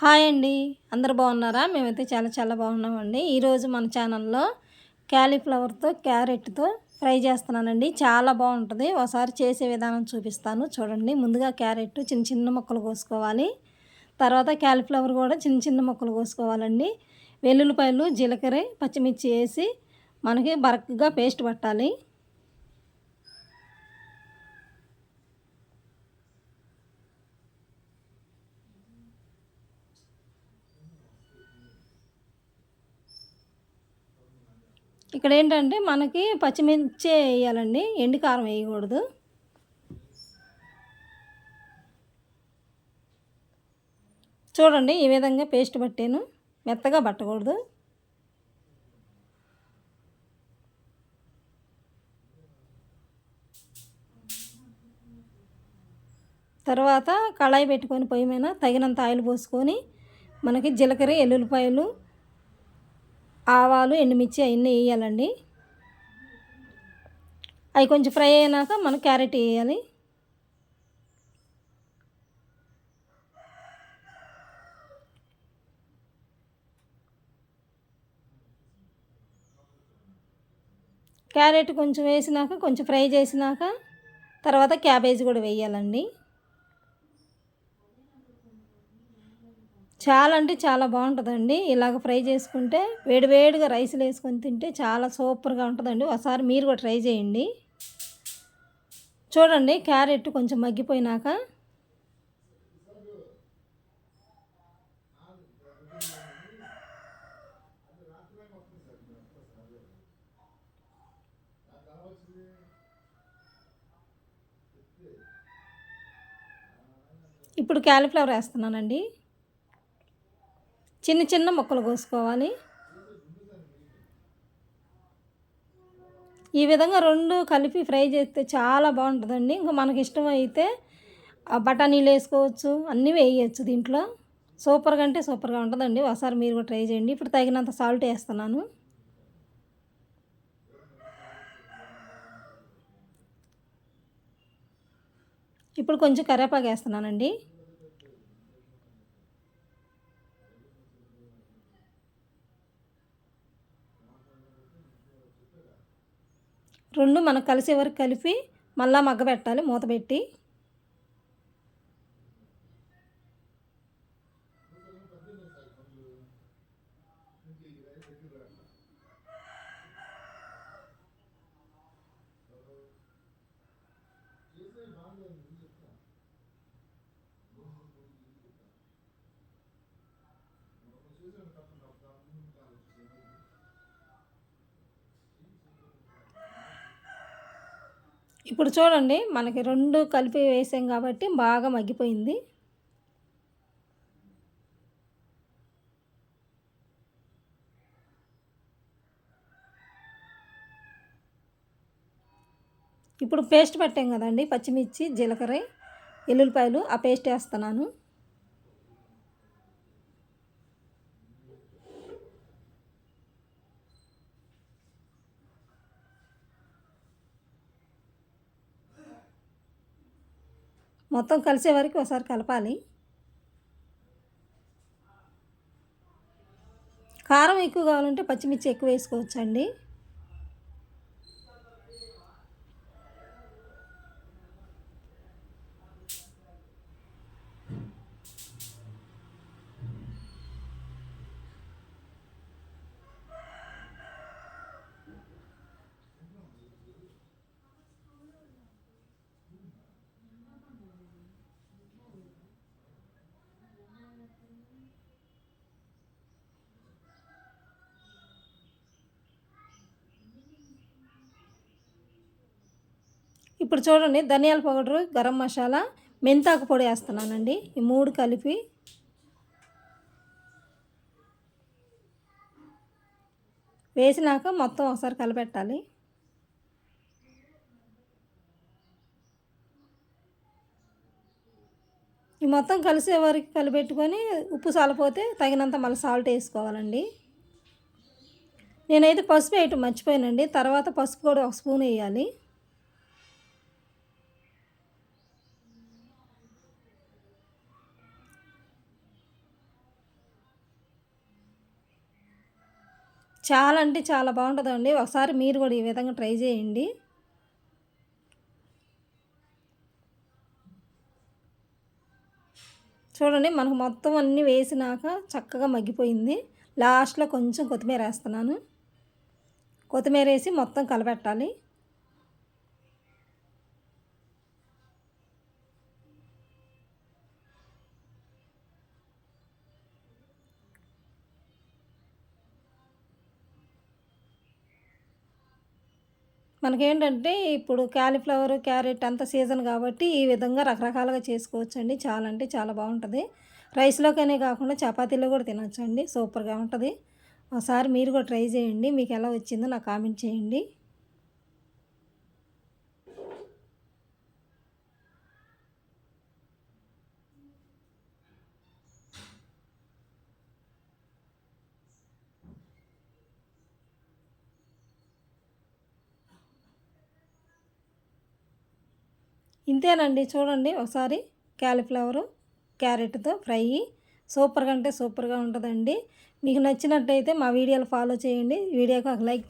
Hi అండి. అందరు బాగున్నారా? మేమైతే చాలా చాలా బాగున్నామండి. ఈరోజు మన ఛానల్లో క్యాలీఫ్లవర్తో క్యారెట్తో ఫ్రై చేస్తున్నానండి. చాలా బాగుంటుంది. ఒకసారి చేసే విధానం చూపిస్తాను. చూడండి ముందుగా క్యారెట్ చిన్న చిన్న ముక్కలు కోసుకోవాలి. తర్వాత క్యాలీఫ్లవర్ కూడా చిన్న చిన్న ముక్కలు కోసుకోవాలండి. వెల్లుల్లిపాయలు జీలకర్ర పచ్చిమిర్చి వేసి మనకి బరక్గా పేస్ట్ పట్టాలి. ఇక్కడ ఏంటంటే మనకి పచ్చిమిర్చి వేయాలండి ఎండు కారం వేయకూడదు. చూడండి ఈ విధంగా పేస్ట్ పట్టాను మెత్తగా పట్టకూడదు. తర్వాత కళాయి పెట్టుకొని పొయ్యి మీద తగినంత ఆయిల్ పోసుకొని మనకి జీలకర్ర ఎల్లుల్లిపాయలు ఆవాలు ఎండుమిర్చి అవన్నీ వేయాలండి. అవి కొంచెం ఫ్రై అయినాక మనం క్యారెట్ వేయాలి. క్యారెట్ కొంచెం వేసినాక కొంచెం ఫ్రై చేసినాక తర్వాత క్యాబేజీ కూడా వేయాలండి. చాలా అంటే చాలా బాగుంటుందండి. ఇలాగ ఫ్రై చేసుకుంటే వేడివేడిగా రైస్లు వేసుకొని తింటే చాలా సూపర్గా ఉంటుందండి. ఒకసారి మీరు కూడా ట్రై చేయండి. చూడండి క్యారెట్ కొంచెం మగ్గిపోయినాక. ఇప్పుడు క్యాలీఫ్లవర్ వేస్తున్నానండి. చిన్న చిన్న ముక్కలు కోసుకోవాలి. ఈ విధంగా రెండు కలిపి ఫ్రై చేస్తే చాలా బాగుంటుందండి. ఇంకా మనకి ఇష్టమైతే బఠానీలు వేసుకోవచ్చు అన్నీ వేయచ్చు దీంట్లో. సూపర్గా అంటే సూపర్గా ఉంటుందండి. ఒకసారి మీరు కూడా ట్రై చేయండి. ఇప్పుడు తగినంత సాల్ట్ వేస్తున్నాను. ఇప్పుడు కొంచెం కరివేపాకు వేస్తున్నానండి. రెండు మనం కలిసే వరకు కలిపి మళ్ళా మగ్గబెట్టాలి మూత పెట్టి. ఇప్పుడు చూడండి మనకి రెండు కలిపి వేసాం కాబట్టి బాగా మగ్గిపోయింది. ఇప్పుడు పేస్ట్ పెట్టాం కదండి పచ్చిమిర్చి జీలకర్ర ఎల్లుల్లిపాయలు ఆ పేస్ట్ వేస్తున్నాను. మొత్తం కలిసే వరకు ఒకసారి కలపాలి. కారం ఎక్కువ కావాలంటే పచ్చిమిర్చి ఎక్కువ వేసుకోవచ్చండి. ఇప్పుడు చూడండి ధనియాల పౌడరు గరం మసాలా మెంతాకు పొడి వేస్తున్నానండి. ఈ మూడు కలిపి వేసినాక మొత్తం ఒకసారి కలిపెట్టాలి. ఈ మొత్తం కలిసే వరకు కలిపెట్టుకొని ఉప్పు సాలపోతే తగినంత మళ్ళీ సాల్ట్ వేసుకోవాలండి. నేనైతే పసుపు వేయటం మర్చిపోయానండి. తర్వాత పసుపు కూడా ఒక స్పూన్ వేయాలి. చాలా అంటే చాలా బాగుంటుందండి. ఒకసారి మీరు కూడా ఈ విధంగా ట్రై చేయండి. చూడండి మనకు మొత్తం అన్నీ వేసినాక చక్కగా మగ్గిపోయింది. లాస్ట్లో కొంచెం కొత్తిమీర వేస్తున్నాను. కొత్తిమీర వేసి మొత్తం కలపెట్టాలి మనకేంటంటే ఇప్పుడు క్యాలీఫ్లవర్ క్యారెట్ అంత సీజన్ కాబట్టి ఈ విధంగా రకరకాలుగా చేసుకోవచ్చండి. చాలా అంటే చాలా బాగుంటుంది. రైస్లోకనే కాకుండా చపాతీలో కూడా తినొచ్చండి. సూపర్గా ఉంటుంది. ఒకసారి మీరు కూడా ట్రై చేయండి. మీకు ఎలా వచ్చిందో నాకు కామెంట్ చేయండి. ఇంతేనండి. చూడండి ఒకసారి క్యాలీఫ్లవరు క్యారెట్తో ఫ్రై. సూపర్గా అంటే సూపర్గా ఉంటుందండి. మీకు నచ్చినట్టయితే మా వీడియోలు ఫాలో చేయండి. వీడియోకి ఒక లైక్